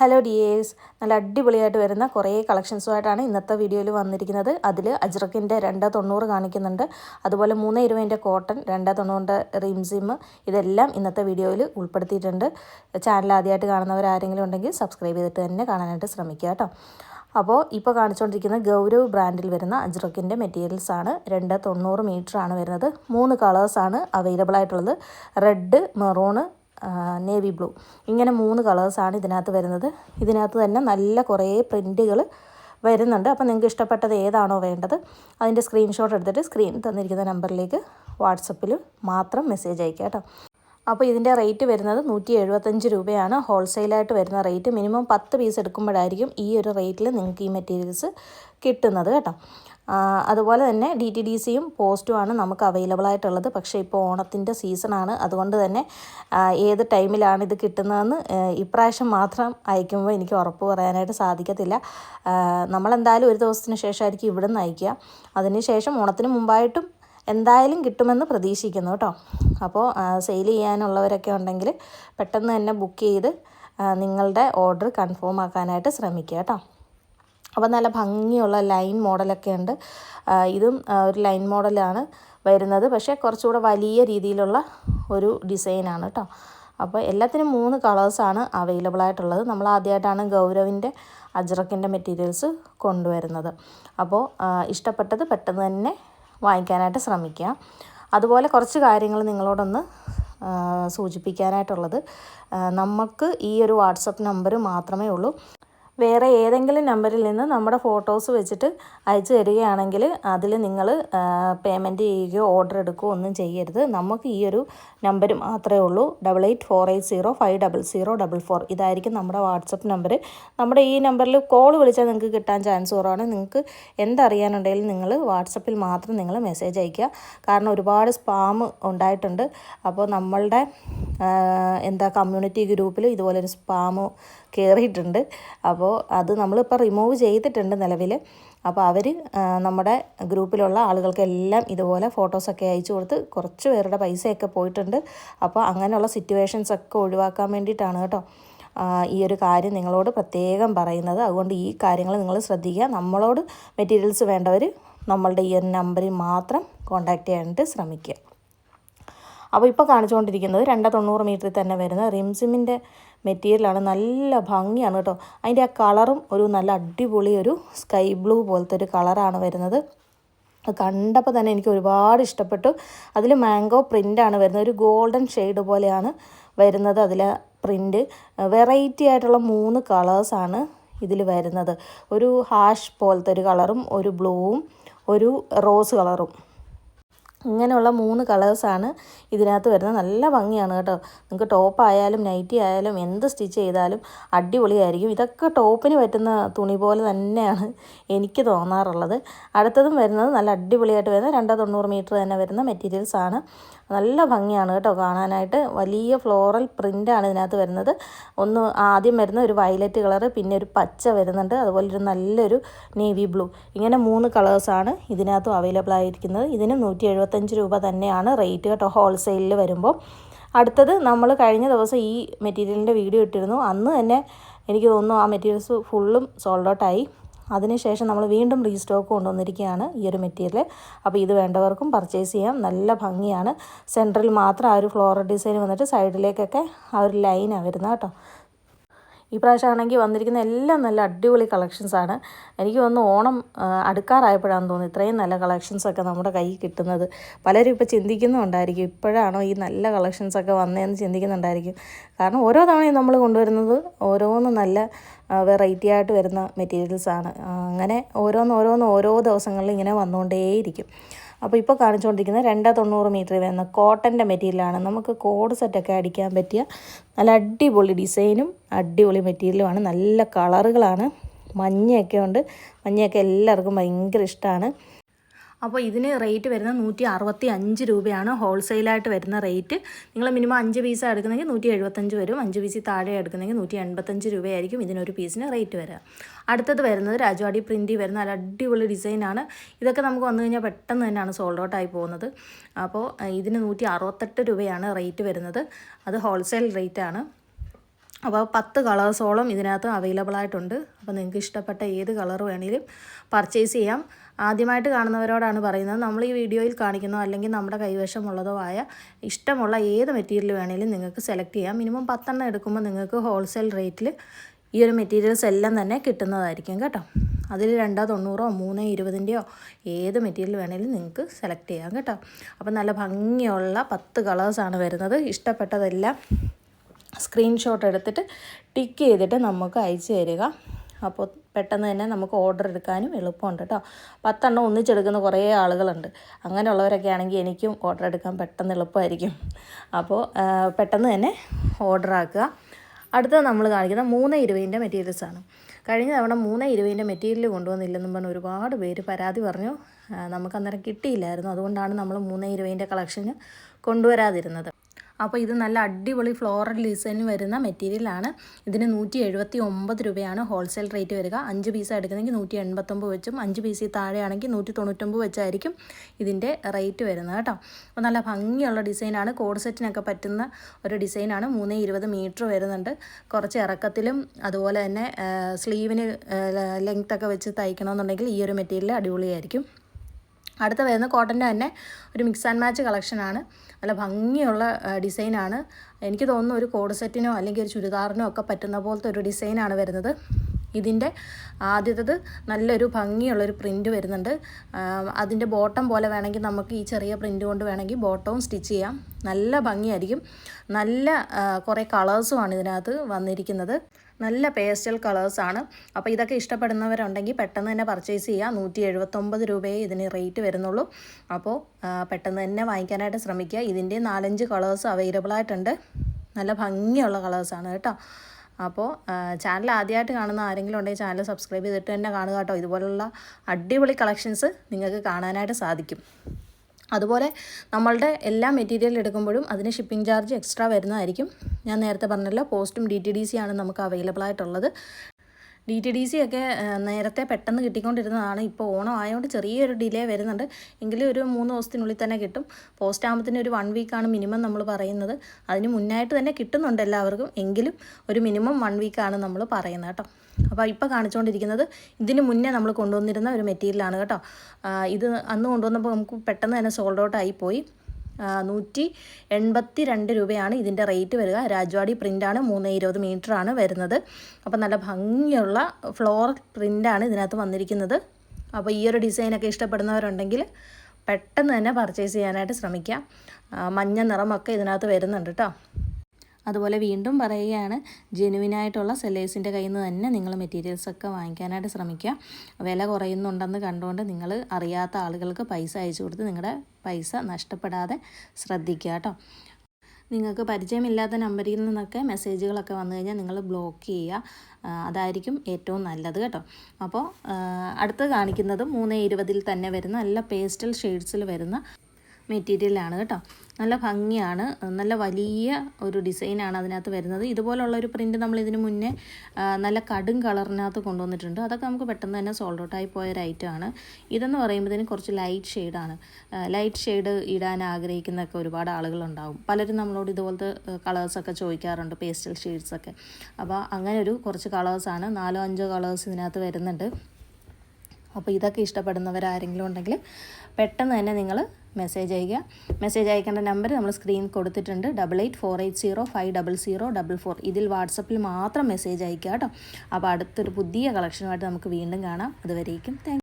Hello dears നല്ല അടിപൊളിയായിട്ട് വരുന്ന കുറേ കളക്ഷൻസുമായിട്ടാണ് ഇന്നത്തെ വീഡിയോയിൽ വന്നിരിക്കുന്നത്. അതിൽ അജ്രക്കിന്റെ രണ്ട് തൊണ്ണൂറ് കാണിക്കുന്നുണ്ട്. അതുപോലെ മൂന്ന് ഇരുപതിന്റെ കോട്ടൺ രണ്ട് തൊണ്ണൂറിന്റെ റിംസിം ഇതെല്ലാം ഇന്നത്തെ വീഡിയോയിൽ ഉൾപ്പെടുത്തിയിട്ടുണ്ട്. ചാനൽ ആദ്യമായിട്ട് കാണുന്നവർ ആരെങ്കിലും ഉണ്ടെങ്കിൽ സബ്സ്ക്രൈബ് ചെയ്തിട്ട് തന്നെ കാണാനായിട്ട് ശ്രമിക്കുക കേട്ടോ. അപ്പോൾ ഇപ്പോൾ കാണിച്ചുകൊണ്ടിരിക്കുന്ന ഗൗരവ് ബ്രാൻഡിൽ വരുന്ന അജ്രക്കിന്റെ മെറ്റീരിയൽസ് ആണ്. രണ്ട് തൊണ്ണൂറ് ആണ് വരുന്നത്. മൂന്ന് കളേഴ്സാണ് അവൈലബിൾ ആയിട്ടുള്ളത്. റെഡ് മെറൂണ് നേവി ബ്ലൂ ഇങ്ങനെ മൂന്ന് കളേഴ്സാണ് ഇതിനകത്ത് വരുന്നത്. ഇതിനകത്ത് തന്നെ നല്ല കുറേ പ്രിന്റുകൾ വരുന്നുണ്ട്. അപ്പോൾ നിങ്ങൾക്ക് ഇഷ്ടപ്പെട്ടത് ഏതാണോ വേണ്ടത് അതിന്റെ സ്ക്രീൻഷോട്ട് എടുത്തിട്ട് സ്ക്രീൻ തന്നിരിക്കുന്ന നമ്പറിലേക്ക് വാട്സപ്പിൽ മാത്രം മെസ്സേജ് അയക്കുക കേട്ടോ. അപ്പോൾ ഇതിന്റെ റേറ്റ് വരുന്നത് നൂറ്റി എഴുപത്തഞ്ച് രൂപയാണ് ഹോൾസെയിലായിട്ട് വരുന്ന റേറ്റ് മിനിമം പത്ത് പീസ് എടുക്കുമ്പോഴായിരിക്കും ഈ ഒരു റേറ്റിൽ നിങ്ങൾക്ക് ഈ മെറ്റീരിയൽസ് കിട്ടുന്നത് കേട്ടോ. അതുപോലെ തന്നെ ഡി ടി ഡി സിയും പോസ്റ്റുമാണ് നമുക്ക് അവൈലബിൾ ആയിട്ടുള്ളത്. പക്ഷേ ഇപ്പോൾ ഓണത്തിന്റെ സീസണാണ് അതുകൊണ്ട് തന്നെ ഏത് ടൈമിലാണ് ഇത് കിട്ടുന്നതെന്ന് ഇപ്രാവശ്യം മാത്രം അയക്കുമ്പോൾ എനിക്ക് ഉറപ്പ് പറയാനായിട്ട് സാധിക്കത്തില്ല. നമ്മളെന്തായാലും ഒരു ദിവസത്തിന് ശേഷമായിരിക്കും ഇവിടെ നിന്ന് അയക്കുക. അതിന് ശേഷം ഓണത്തിന് മുമ്പായിട്ടും എന്തായാലും കിട്ടുമെന്ന് പ്രതീക്ഷിക്കുന്നു കേട്ടോ. അപ്പോൾ സെയിൽ ചെയ്യാനുള്ളവരൊക്കെ ഉണ്ടെങ്കിൽ പെട്ടെന്ന് തന്നെ ബുക്ക് ചെയ്ത് നിങ്ങളുടെ ഓർഡർ കൺഫേം ആക്കാനായിട്ട് ശ്രമിക്കുക കേട്ടോ. അപ്പോൾ നല്ല ഭംഗിയുള്ള ലൈൻ മോഡലൊക്കെ ഉണ്ട്. ഇതും ഒരു ലൈൻ മോഡലാണ് വരുന്നത്. പക്ഷേ കുറച്ചുകൂടെ വലിയ രീതിയിലുള്ള ഒരു ഡിസൈനാണ് കേട്ടോ. അപ്പോൾ എല്ലാത്തിനും മൂന്ന് കളേഴ്സാണ് അവൈലബിൾ ആയിട്ടുള്ളത് നമ്മൾ ആദ്യമായിട്ടാണ് ഗൗരവിന്റെ അജ്രക്കിന്റെ മെറ്റീരിയൽസ് കൊണ്ടുവരുന്നത്. അപ്പോൾ ഇഷ്ടപ്പെട്ടത് പെട്ടെന്ന് തന്നെ വാങ്ങിക്കാനായിട്ട് ശ്രമിക്കുക. അതുപോലെ കുറച്ച് കാര്യങ്ങൾ നിങ്ങളോടൊന്ന് സൂചിപ്പിക്കാനായിട്ടുള്ളത്. നമുക്ക് ഈ ഒരു വാട്സപ്പ് നമ്പർ മാത്രമേ ഉള്ളൂ. വേറെ ഏതെങ്കിലും നമ്പറിൽ നിന്ന് നമ്മുടെ ഫോട്ടോസ് വെച്ചിട്ട് അയച്ചു തരികയാണെങ്കിൽ അതിൽ നിങ്ങൾ പേയ്മെന്റ് ചെയ്യുകയോ ഓർഡർ എടുക്കുകയോ ഒന്നും ചെയ്യരുത്. നമുക്ക് ഈ ഒരു നമ്പർ മാത്രമേ ഉള്ളൂ. Double eight four eight zero five double zero double four. ഇതായിരിക്കും നമ്മുടെ വാട്സപ്പ് നമ്പർ നമ്മുടെ ഈ നമ്പറിൽ കോൾ വിളിച്ചാൽ നിങ്ങൾക്ക് കിട്ടാൻ ചാൻസ് കുറവാണ്. നിങ്ങൾക്ക് എന്തറിയാനുണ്ടെങ്കിലും നിങ്ങൾ വാട്സപ്പിൽ മാത്രം നിങ്ങൾ മെസ്സേജ് അയയ്ക്കുക. കാരണം ഒരുപാട് സ്പാം ഉണ്ടായിട്ടുണ്ട്. അപ്പോൾ നമ്മളുടെ എന്താ കമ്മ്യൂണിറ്റി ഗ്രൂപ്പിൽ ഇതുപോലൊരു സ്പാം കയറിയിട്ടുണ്ട് അപ്പോൾ അത് നമ്മളിപ്പോൾ റിമൂവ് ചെയ്തിട്ടുണ്ട് നിലവിൽ അപ്പോൾ അവർ നമ്മുടെ ഗ്രൂപ്പിലുള്ള ആളുകൾക്കെല്ലാം ഇതുപോലെ ഫോട്ടോസൊക്കെ അയച്ചു കൊടുത്ത് കുറച്ച് പേരുടെ പൈസയൊക്കെ പോയിട്ടുണ്ട്. അപ്പോൾ അങ്ങനെയുള്ള സിറ്റുവേഷൻസ് ഒക്കെ ഒഴിവാക്കാൻ വേണ്ടിയിട്ടാണ് കേട്ടോ. ഈ ഒരു കാര്യം നിങ്ങളോട് പ്രത്യേകം പറയുന്നത്. അതുകൊണ്ട് ഈ കാര്യങ്ങൾ നിങ്ങൾ ശ്രദ്ധിക്കുക. നമ്മളോട് മെറ്റീരിയൽസ് വേണ്ടവർ നമ്മളുടെ ഈ ഒരു നമ്പറിൽ മാത്രം കോൺടാക്റ്റ് ചെയ്യാനായിട്ട് ശ്രമിക്കുക. അപ്പോൾ ഇപ്പോൾ കാണിച്ചുകൊണ്ടിരിക്കുന്നത് രണ്ട് തൊണ്ണൂറ് മീറ്ററിൽ തന്നെ വരുന്ന റിംസിമിന്റെ മെറ്റീരിയലാണ്. നല്ല ഭംഗിയാണ് കേട്ടോ. അതിന്റെ ആ കളറും ഒരു നല്ല അടിപൊളി ഒരു സ്കൈ ബ്ലൂ പോലത്തെ ഒരു കളറാണ് വരുന്നത്. കണ്ടപ്പോൾ തന്നെ എനിക്ക് ഒരുപാട് ഇഷ്ടപ്പെട്ടു. അതിൽ മാംഗോ പ്രിന്റാണ് വരുന്നത്. ഒരു ഗോൾഡൻ ഷെയ്ഡ് പോലെയാണ് വരുന്നത് അതിലെ പ്രിന്റ്. വെറൈറ്റി ആയിട്ടുള്ള മൂന്ന് കളേഴ്സാണ് ഇതിൽ വരുന്നത്. ഒരു ഹാഷ് പോലത്തെ ഒരു കളറും ഒരു ബ്ലൂവും ഒരു റോസ് കളറും. ഇങ്ങനെയുള്ള മൂന്ന് കളേഴ്സാണ് ഇതിനകത്ത് വരുന്നത്. നല്ല ഭംഗിയാണ് കേട്ടോ. നിങ്ങൾക്ക് ടോപ്പ് ആയാലും നൈറ്റി ആയാലും എന്ത് സ്റ്റിച്ച് ചെയ്താലും അടിപൊളിയായിരിക്കും. ഇതൊക്കെ ടോപ്പിന് പറ്റുന്ന തുണി പോലെ തന്നെയാണ് എനിക്ക് തോന്നാറുള്ളത്. അടുത്തതും വരുന്നത് നല്ല അടിപൊളിയായിട്ട് വരുന്ന രണ്ടോ തൊണ്ണൂറ് മീറ്റർ തന്നെ വരുന്ന മെറ്റീരിയൽസാണ് നല്ല ഭംഗിയാണ് കേട്ടോ കാണാനായിട്ട്. വലിയ ഫ്ലോറൽ പ്രിന്റാണ് ഇതിനകത്ത് വരുന്നത്. ഒന്ന് ആദ്യം വരുന്ന ഒരു വയലറ്റ് കളറ് പിന്നെ ഒരു പച്ച വരുന്നുണ്ട്. അതുപോലെ ഒരു നല്ലൊരു നേവി ബ്ലൂ ഇങ്ങനെ മൂന്ന് കളേഴ്സാണ് ഇതിനകത്തും അവൈലബിൾ ആയിരിക്കുന്നത്. ഇതിന് നൂറ്റി എഴുപത്തഞ്ച് രൂപ തന്നെയാണ് റേറ്റ് കേട്ടോ ഹോൾസെയിലിൽ വരുമ്പോൾ. അടുത്തത് നമ്മൾ കഴിഞ്ഞ ദിവസം ഈ മെറ്റീരിയലിന്റെ വീഡിയോ ഇട്ടിരുന്നു. അന്ന് തന്നെ എനിക്ക് തോന്നുന്നു ആ മെറ്റീരിയൽസ് ഫുള്ളും സോൾഡ് ഔട്ടായി അതിനുശേഷം നമ്മൾ വീണ്ടും റീസ്റ്റോക്ക് കൊണ്ടുവന്നിരിക്കുകയാണ് ഈ ഒരു മെറ്റീരിയൽ. അപ്പോൾ ഇത് വേണ്ടവർക്കും പർച്ചേസ് ചെയ്യാം. നല്ല ഭംഗിയാണ്. സെൻട്രൽ മാത്രം ആ ഒരു ഫ്ലോറൽ ഡിസൈൻ വന്നിട്ട് സൈഡിലേക്കൊക്കെ ആ ഒരു ലൈനാണ് വരുന്നത് കേട്ടോ. ഈ പ്രാവശ്യമാണെങ്കിൽ വന്നിരിക്കുന്ന എല്ലാം നല്ല അടിപൊളി കളക്ഷൻസാണ് എനിക്ക് വന്ന് ഓണം അടുക്കാറായപ്പോഴാണെന്ന് തോന്നുന്നു ഇത്രയും നല്ല കളക്ഷൻസൊക്കെ നമ്മുടെ കയ്യിൽ കിട്ടുന്നത്. പലരും ഇപ്പോൾ ചിന്തിക്കുന്നുണ്ടായിരിക്കും ഇപ്പോഴാണോ ഈ നല്ല കളക്ഷൻസൊക്കെ വന്നതെന്ന് ചിന്തിക്കുന്നുണ്ടായിരിക്കും. കാരണം ഓരോ തവണയും നമ്മൾ കൊണ്ടുവരുന്നത് ഓരോന്ന് നല്ല വെറൈറ്റി ആയിട്ട് വരുന്ന മെറ്റീരിയൽസാണ് അങ്ങനെ ഓരോന്ന് ഓരോന്ന് ഓരോ ദിവസങ്ങളിൽ ഇങ്ങനെ വന്നുകൊണ്ടേയിരിക്കും. അപ്പോൾ ഇപ്പോൾ കാണിച്ചുകൊണ്ടിരിക്കുന്നത് രണ്ട് തൊണ്ണൂറ് മീറ്റർ വരുന്ന കോട്ടന്റെ മെറ്റീരിയലാണ്. നമുക്ക് കോഡ് സെറ്റൊക്കെ അടിക്കാൻ പറ്റിയ നല്ല അടിപൊളി ഡിസൈനും അടിപൊളി മെറ്റീരിയലുമാണ് നല്ല കളറുകളാണ്. മഞ്ഞയൊക്കെ ഉണ്ട്. മഞ്ഞയൊക്കെ എല്ലാവർക്കും ഭയങ്കര ഇഷ്ടമാണ് അപ്പോൾ ഇതിന് റേറ്റ് വരുന്നത് നൂറ്റി അറുപത്തി അഞ്ച് രൂപയാണ് ഹോൾസെയിലായിട്ട് വരുന്ന റേറ്റ് നിങ്ങൾ മിനിമം അഞ്ച് പീസ് എടുക്കുന്നെങ്കിൽ നൂറ്റി എഴുപത്തഞ്ച് വരും. അഞ്ച് പീസ് താഴെ എടുക്കുന്നെങ്കിൽ നൂറ്റി എൺപത്തഞ്ച് രൂപയായിരിക്കും ഇതിനൊരു പീസിന് റേറ്റ് വരിക അടുത്തത് വരുന്നത് രാജവാടി പ്രിന്റ് വരുന്ന നല്ല അടിപൊളി ഡിസൈനാണ് ഇതൊക്കെ നമുക്ക് വന്നു കഴിഞ്ഞാൽ പെട്ടെന്ന് തന്നെയാണ് സോൾഡ് ഔട്ടായി പോകുന്നത്. അപ്പോൾ ഇതിന് നൂറ്റി അറുപത്തെട്ട് രൂപയാണ് റേറ്റ് വരുന്നത്. അത് ഹോൾസെയിൽ റേറ്റാണ് അപ്പോൾ പത്ത് കളേഴ്സോളം ഇതിനകത്ത് അവൈലബിൾ ആയിട്ടുണ്ട്. അപ്പോൾ നിങ്ങൾക്ക് ഇഷ്ടപ്പെട്ട ഏത് കളർ വേണമെങ്കിലും പർച്ചേസ് ചെയ്യാം. ആദ്യമായിട്ട് കാണുന്നവരോടാണ് പറയുന്നത് നമ്മൾ ഈ വീഡിയോയിൽ കാണിക്കുന്നോ അല്ലെങ്കിൽ നമ്മുടെ കൈവശമുള്ളതോ ആയ ഇഷ്ടമുള്ള ഏത് മെറ്റീരിയൽ വേണമെങ്കിലും നിങ്ങൾക്ക് സെലക്ട് ചെയ്യാം. മിനിമം പത്തെണ്ണം എടുക്കുമ്പോൾ നിങ്ങൾക്ക് ഹോൾസെയിൽ റേറ്റിൽ ഈ ഒരു മെറ്റീരിയൽസ് എല്ലാം തന്നെ കിട്ടുന്നതായിരിക്കും കേട്ടോ. അതിൽ രണ്ടോ തൊണ്ണൂറോ മൂന്നോ ഇരുപതിന്റെയോ ഏത് മെറ്റീരിയൽ വേണമെങ്കിലും നിങ്ങൾക്ക് സെലക്ട് ചെയ്യാം കേട്ടോ. അപ്പം നല്ല ഭംഗിയുള്ള പത്ത് കളേഴ്സാണ് വരുന്നത്. ഇഷ്ടപ്പെട്ടതെല്ലാം സ്ക്രീൻഷോട്ട് എടുത്തിട്ട് ടിക്ക് ചെയ്തിട്ട് നമുക്ക് അയച്ചു തരിക. അപ്പോൾ പെട്ടെന്ന് തന്നെ നമുക്ക് ഓർഡർ എടുക്കാനും എളുപ്പമുണ്ട് കേട്ടോ. പത്തെണ്ണം ഒന്നിച്ചെടുക്കുന്ന കുറേ ആളുകളുണ്ട്. അങ്ങനെയുള്ളവരൊക്കെ ആണെങ്കിൽ എനിക്കും ഓർഡർ എടുക്കാൻ പെട്ടെന്ന് എളുപ്പമായിരിക്കും. അപ്പോൾ പെട്ടെന്ന് തന്നെ ഓർഡർ ആക്കുക. അടുത്തത് നമ്മൾ കാണിക്കുന്ന മൂന്ന് ഇരുപതിന്റെ മെറ്റീരിയൽസാണ് കഴിഞ്ഞ തവണ മൂന്ന് ഇരുപതിന്റെ മെറ്റീരിയൽ കൊണ്ടുവന്നില്ലെന്നും പറഞ്ഞ് ഒരുപാട് പേര് പരാതി പറഞ്ഞു. നമുക്ക് അന്നേരം കിട്ടിയില്ലായിരുന്നു. അതുകൊണ്ടാണ് നമ്മൾ മൂന്ന് ഇരുപതിന്റെ കളക്ഷന് കൊണ്ടുവരാതിരുന്നത്. അപ്പോൾ ഇത് നല്ല അടിപൊളി ഫ്ലോറൽ ഡിസൈൻ വരുന്ന മെറ്റീരിയലാണ് ഇതിന് നൂറ്റി എഴുപത്തി ഒമ്പത് രൂപയാണ് ഹോൾസെയിൽ റേറ്റ് വരിക. അഞ്ച് പീസ് എടുക്കുന്നെങ്കിൽ നൂറ്റി എൺപത്തൊമ്പത് വെച്ചും അഞ്ച് പീസിൽ താഴെയാണെങ്കിൽ നൂറ്റി തൊണ്ണൂറ്റൊമ്പത് വെച്ചായിരിക്കും ഇതിന്റെ റേറ്റ് വരുന്നത് കേട്ടോ. അപ്പോൾ നല്ല ഭംഗിയുള്ള ഡിസൈനാണ് കോഡ് സെറ്റിനൊക്കെ പറ്റുന്ന ഒരു ഡിസൈനാണ് മൂന്ന് ഇരുപത് മീറ്റർ വരുന്നുണ്ട്. കുറച്ച് ഇറക്കത്തിലും അതുപോലെ തന്നെ സ്ലീവിന് ലെങ്ത്തൊക്കെ വെച്ച് തയ്ക്കണമെന്നുണ്ടെങ്കിൽ ഈ ഒരു മെറ്റീരിയൽ അടിപൊളിയായിരിക്കും. അടുത്ത വരുന്ന കോട്ടന്റെ തന്നെ ഒരു മിക്സ് ആൻഡ് മാച്ച് കളക്ഷനാണ് നല്ല ഭംഗിയുള്ള ഡിസൈനാണ് എനിക്ക് തോന്നുന്നു ഒരു കോഡ് സെറ്റിനോ അല്ലെങ്കിൽ ഒരു ചുരിദാറിനോ ഒക്കെ പറ്റുന്ന പോലത്തെ ഒരു ഡിസൈനാണ് വരുന്നത്. ഇതിന്റെ ആദ്യത്തത് നല്ലൊരു ഭംഗിയുള്ളൊരു പ്രിന്റ് വരുന്നുണ്ട്. അതിന്റെ ബോട്ടം പോലെ വേണമെങ്കിൽ നമുക്ക് ഈ ചെറിയ പ്രിന്റ് കൊണ്ട് വേണമെങ്കിൽ ബോട്ടവും സ്റ്റിച്ച് ചെയ്യാം. നല്ല ഭംഗിയായിരിക്കും. നല്ല കുറേ കളേഴ്സുമാണ് ഇതിനകത്ത് വന്നിരിക്കുന്നത്. നല്ല പേസ്റ്റൽ കളേഴ്സാണ് അപ്പോൾ ഇതൊക്കെ ഇഷ്ടപ്പെടുന്നവരുണ്ടെങ്കിൽ പെട്ടെന്ന് തന്നെ പർച്ചേസ് ചെയ്യുക. നൂറ്റി എഴുപത്തൊമ്പത് രൂപയെ ഇതിന് റേറ്റ് വരുന്നുള്ളൂ. അപ്പോൾ പെട്ടെന്ന് തന്നെ വാങ്ങിക്കാനായിട്ട് ശ്രമിക്കുക. ഇതിന്റെ നാലഞ്ച് കളേഴ്സ് അവൈലബിൾ ആയിട്ടുണ്ട്. നല്ല ഭംഗിയുള്ള കളേഴ്സാണ് കേട്ടോ. അപ്പോൾ ചാനൽ ആദ്യമായിട്ട് കാണുന്ന ആരെങ്കിലും ഉണ്ടെങ്കിൽ ചാനൽ സബ്സ്ക്രൈബ് ചെയ്തിട്ട് തന്നെ കാണുക കേട്ടോ. ഇതുപോലുള്ള അടിപൊളി കളക്ഷൻസ് നിങ്ങൾക്ക് കാണാനായിട്ട് സാധിക്കും. അതുപോലെ നമ്മളുടെ എല്ലാ മെറ്റീരിയൽ എടുക്കുമ്പോഴും അതിന് ഷിപ്പിംഗ് ചാർജ് എക്സ്ട്രാ വരുന്നതായിരിക്കും. ഞാൻ നേരത്തെ പറഞ്ഞല്ലോ പോസ്റ്റും ഡി ടി ഡി സി ആണ് നമുക്ക് അവൈലബിൾ ആയിട്ടുള്ളത്. ഡി ടി ഡി സി ഒക്കെ നേരത്തെ പെട്ടെന്ന് കിട്ടിക്കൊണ്ടിരുന്നതാണ്. ഇപ്പോൾ ഓണം ആയതുകൊണ്ട് ചെറിയൊരു ഡിലേ വരുന്നുണ്ട്. എങ്കിലും ഒരു മൂന്ന് ദിവസത്തിനുള്ളിൽ തന്നെ കിട്ടും. പോസ്റ്റ് ആകുമ്പത്തിന് ഒരു വൺ വീക്കാണ് മിനിമം നമ്മൾ പറയുന്നത്. അതിന് മുന്നായിട്ട് തന്നെ കിട്ടുന്നുണ്ട് എല്ലാവർക്കും. എങ്കിലും ഒരു മിനിമം വൺ വീക്കാണ് നമ്മൾ പറയുന്നത് കേട്ടോ. അപ്പോൾ ഇപ്പോൾ കാണിച്ചുകൊണ്ടിരിക്കുന്നത് ഇതിന് മുന്നേ നമ്മൾ കൊണ്ടുവന്നിരുന്ന ഒരു മെറ്റീരിയലാണ് കേട്ടോ. ഇത് അന്ന് കൊണ്ടുവന്നപ്പോൾ നമുക്ക് പെട്ടെന്ന് തന്നെ സോൾഡ് ഔട്ട് ആയിപ്പോയി നൂറ്റി എൺപത്തി രണ്ട് രൂപയാണ് ഇതിന്റെ റേറ്റ് വരിക. രാജവാടി പ്രിന്റാണ് മൂന്ന് ഇരുപത് ആണ് വരുന്നത്. അപ്പോൾ നല്ല ഭംഗിയുള്ള ഫ്ലോർ പ്രിന്റാണ് ഇതിനകത്ത് വന്നിരിക്കുന്നത്. അപ്പോൾ ഈ ഒരു ഡിസൈനൊക്കെ ഇഷ്ടപ്പെടുന്നവരുണ്ടെങ്കിൽ പെട്ടെന്ന് തന്നെ പർച്ചേസ് ചെയ്യാനായിട്ട് ശ്രമിക്കാം. മഞ്ഞ നിറമൊക്കെ ഇതിനകത്ത് വരുന്നുണ്ട് കേട്ടോ. അതുപോലെ വീണ്ടും പറയുകയാണ് ജെനുവിനായിട്ടുള്ള സെല്ലേഴ്സിന്റെ കയ്യിൽ നിന്ന് തന്നെ നിങ്ങൾ മെറ്റീരിയൽസൊക്കെ വാങ്ങിക്കാനായിട്ട് ശ്രമിക്കുക. വില കുറയുന്നുണ്ടെന്ന് കണ്ടുകൊണ്ട് നിങ്ങൾ അറിയാത്ത ആളുകൾക്ക് പൈസ അയച്ചു കൊടുത്ത് നിങ്ങളുടെ പൈസ നഷ്ടപ്പെടാതെ ശ്രദ്ധിക്കുക കേട്ടോ. നിങ്ങൾക്ക് പരിചയമില്ലാത്ത നമ്പറിൽ നിന്നൊക്കെ മെസ്സേജുകളൊക്കെ വന്നു കഴിഞ്ഞാൽ നിങ്ങൾ ബ്ലോക്ക് ചെയ്യുക. അതായിരിക്കും ഏറ്റവും നല്ലത് കേട്ടോ. അപ്പോൾ അടുത്ത് കാണിക്കുന്നത് മൂന്ന് ഇരുപതിൽ തന്നെ വരുന്ന നല്ല പേസ്റ്റൽ ഷെയ്ഡ്സിൽ വരുന്ന മെറ്റീരിയലാണ് കേട്ടോ. നല്ല ഭംഗിയാണ്. നല്ല വലിയ ഒരു ഡിസൈനാണ് അതിനകത്ത് വരുന്നത്. ഇതുപോലുള്ള ഒരു പ്രിന്റ് നമ്മൾ ഇതിന് മുന്നേ നല്ല കടും കളറിനകത്ത് കൊണ്ടുവന്നിട്ടുണ്ട്. അതൊക്കെ നമുക്ക് പെട്ടെന്ന് തന്നെ സോൾഡ് ഔട്ടായി പോയ ഒരു ഐറ്റമാണ്. ഇതെന്ന് പറയുമ്പോഴത്തേന് കുറച്ച് ലൈറ്റ് ഷെയ്ഡാണ്. ലൈറ്റ് ഷെയ്ഡ് ഇടാൻ ആഗ്രഹിക്കുന്നൊക്കെ ഒരുപാട് ആളുകളുണ്ടാവും. പലരും നമ്മളോട് ഇതുപോലത്തെ കളേഴ്സൊക്കെ ചോദിക്കാറുണ്ട് പേസ്റ്റൽ ഷെയ്ഡ്സൊക്കെ. അപ്പോൾ അങ്ങനെ ഒരു കുറച്ച് കളേഴ്സാണ്. നാലോ അഞ്ചോ കളേഴ്സ് ഇതിനകത്ത് വരുന്നുണ്ട്. അപ്പോൾ ഇതൊക്കെ ഇഷ്ടപ്പെടുന്നവരാരെങ്കിലും ഉണ്ടെങ്കിൽ പെട്ടെന്ന് തന്നെ നിങ്ങൾ മെസ്സേജ് അയയ്ക്കുക. മെസ്സേജ് അയക്കേണ്ട നമ്പർ നമ്മൾ സ്ക്രീൻ കൊടുത്തിട്ടുണ്ട്. Double eight four eight zero five double zero double four ഇതിൽ വാട്സപ്പിൽ മാത്രം മെസ്സേജ് അയക്കുക കേട്ടോ. അപ്പോൾ അടുത്തൊരു പുതിയ കളക്ഷനുമായിട്ട് നമുക്ക് വീണ്ടും കാണാം. അതുവരേക്കും താങ്ക്